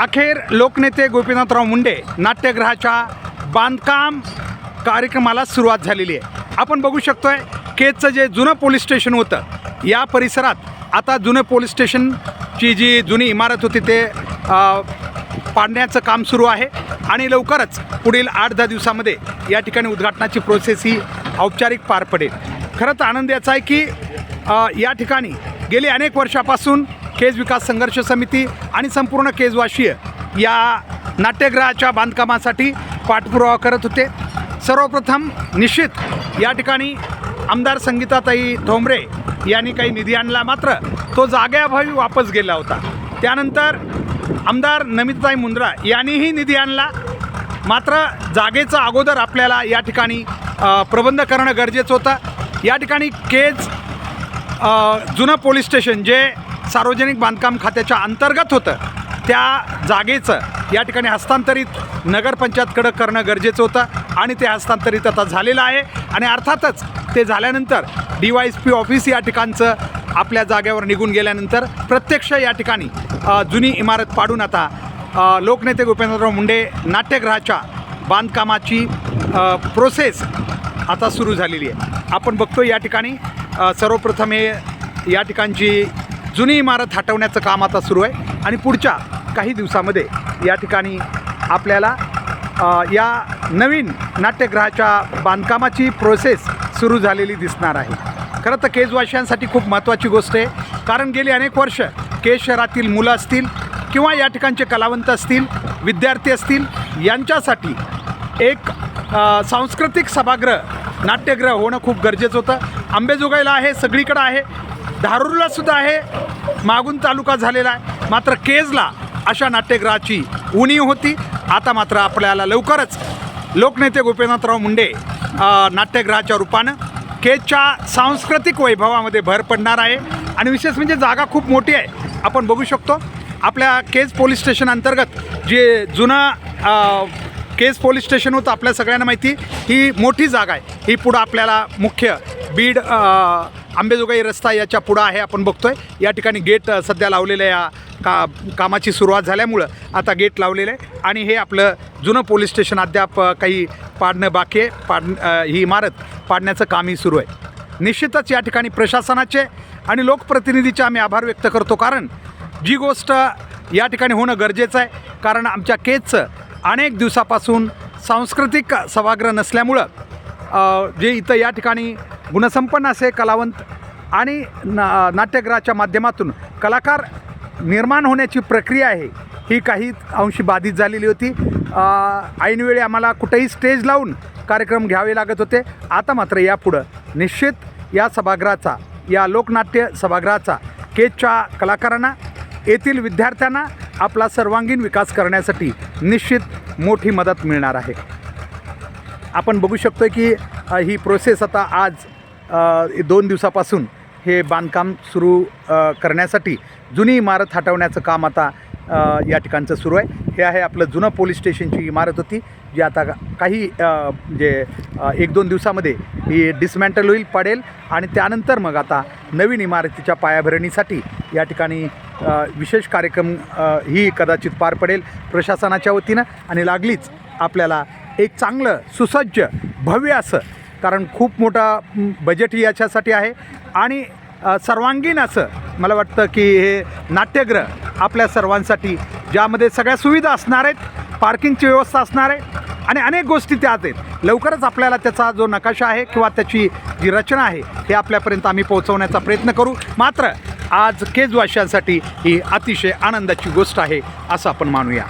अखेर लोकनेते गोपीनाथराव मुंडे नाट्यगृहाच्या बांधकाम कार्यक्रमाला सुरुवात झालेली आहे. आपण बघू शकतोय केजचं जे जुनं पोलीस स्टेशन होतं या परिसरात आता जुनं पोलीस स्टेशनची जी जुनी इमारत होती ते पाडण्याचं काम सुरू आहे आणि लवकरच पुढील आठ दहा दिवसामध्ये या ठिकाणी उद्घाटनाची प्रोसेस ही औपचारिक पार पडेल. खरंच आनंद याचा आहे की या ठिकाणी गेली अनेक वर्षापासून केज विकास संघर्ष समिती आणि संपूर्ण केजवाशीय या नाट्यगृहाच्या बांधकामासाठी पाठपुरावा करत होते. सर्वप्रथम निश्चित या ठिकाणी आमदार संगीताताई ठोंबरे यांनी काही निधी आणला. मात्र तो जागेअभावी वापस गेला होता. त्यानंतर आमदार नमिताताई मुंद्रा यांनीही निधी आणला. मात्र जागेचं अगोदर आपल्याला या ठिकाणी प्रबंध करणं गरजेचं होतं. या ठिकाणी केज जुनं पोलीस स्टेशन जे सार्वजनिक बांधकाम खात्याच्या अंतर्गत होतं. त्या जागेचं या ठिकाणी हस्तांतरित नगरपंचायतकडं करणं गरजेचं होतं आणि ते हस्तांतरित आता झालेलं आहे. आणि अर्थातच ते झाल्यानंतर D Y S P office या ठिकाणचं आपल्या जागेवर निघून गेल्यानंतर प्रत्यक्ष या ठिकाणी जुनी इमारत पाडून आता लोकनेते गोपीनाथराव मुंडे नाट्यगृहाच्या बांधकामाची प्रोसेस आता सुरू झालेली आहे. आपण बघतो या ठिकाणी सर्वप्रथम हे या ठिकाणची जुनी इमारत हटवण्याचं काम आता सुरू आहे. आणि पुढच्या काही दिवसामध्ये या ठिकाणी आपल्याला या नवीन नाट्यगृहाच्या बांधकामाची प्रोसेस सुरू झालेली दिसणार आहे. खरं तर केजवासियांसाठी खूप महत्त्वाची गोष्ट आहे. कारण गेली अनेक वर्ष केज शहरातील मुलं असतील किंवा या ठिकाणचे कलावंत असतील विद्यार्थी असतील यांच्यासाठी एक सांस्कृतिक सभागृह नाट्यगृह होणं खूप गरजेचं होतं. आंबेजोगाईला आहे सगळीकडं आहे. धारूरला सुद्धा आहे मागून तालुका झालेला आहे. मात्र केजला अशा नाट्यगृहाची उणीव होती. आता मात्र आपल्याला लवकरच लोकनेते गोपीनाथराव मुंडे नाट्यगृहाच्या रूपानं केजच्या सांस्कृतिक वैभवामध्ये भर पडणार आहे. आणि विशेष म्हणजे जागा खूप मोठी आहे. आपण बघू शकतो आपल्या केज पोलीस स्टेशन अंतर्गत जे जुनं केज पोलीस स्टेशन होतं आपल्या सगळ्यांना माहिती ही मोठी जागा आहे. ही पुढं आपल्याला मुख्य बीड आंबेजोगाई रस्ता याच्या पुढं आहे आपण बघतोय. या ठिकाणी गेट सध्या लावलेलं या का कामाची सुरुवात झाल्यामुळं आता गेट लावलेलं आहे. आणि हे आपलं जुनं पोलीस स्टेशन अद्याप काही पाडणं बाकी आहे. पाड ही इमारत पाडण्याचं कामही सुरू आहे. निश्चितच या ठिकाणी प्रशासनाचे आणि लोकप्रतिनिधीचे आम्ही आभार व्यक्त करतो कारण जी गोष्ट या ठिकाणी होणं गरजेचं आहे. कारण आमच्या केजचं अनेक दिवसापासून सांस्कृतिक सभागृह नसल्यामुळं जे इथं या ठिकाणी गुणसंपन्न असे कलावंत आणि ना नाट्यगृहाच्या माध्यमातून कलाकार निर्माण होण्याची प्रक्रिया आहे ही काही अंशी बाधित झालेली होती. ऐनवेळी आम्हाला कुठेही स्टेज लावून कार्यक्रम घ्यावे लागत होते. आता मात्र यापुढं निश्चित या सभागृहाचा या लोकनाट्य सभागृहाचा केच्या कलाकारांना येथील विद्यार्थ्यांना आपला सर्वांगीण विकास करण्यासाठी निश्चित मोठी मदत मिळणार आहे. आपण बघू शकतो की ही प्रोसेस आता आज दोन दिवसापासून हे बांधकाम सुरू करण्यासाठी जुनी इमारत हटवण्याचं काम आता या ठिकाणचं सुरू आहे. हे आहे आपलं जुनं पोलीस स्टेशनची इमारत होती जी आता काही जे म्हणजे एक दोन दिवसामध्ये ही डिसमॅन्टल होईल पडेल आणि त्यानंतर मग आता नवीन इमारतीच्या पायाभरणीसाठी या ठिकाणी विशेष कार्यक्रम ही कदाचित पार पडेल प्रशासनाच्या वतीनं आणि लागलीच आपल्याला एक चांगलं सुसज्ज भव्य असं. कारण खूप मोठा बजेटही बजेट याच्यासाठी आहे. आणि सर्वांगीण असं मला वाटतं की हे नाट्यगृह आपल्या सर्वांसाठी ज्यामध्ये सगळ्या सुविधा असणार आहेत पार्किंगची व्यवस्था असणार आहे आणि अनेक गोष्टी त्यात आहेत. लवकरच आपल्याला त्याचा जो नकाशा आहे किंवा त्याची जी रचना आहे हे आपल्यापर्यंत आम्ही पोहोचवण्याचा प्रयत्न करू. मात्र आज केजवाशांसाठी ही अतिशय आनंदाची गोष्ट आहे असं आपण मानूया.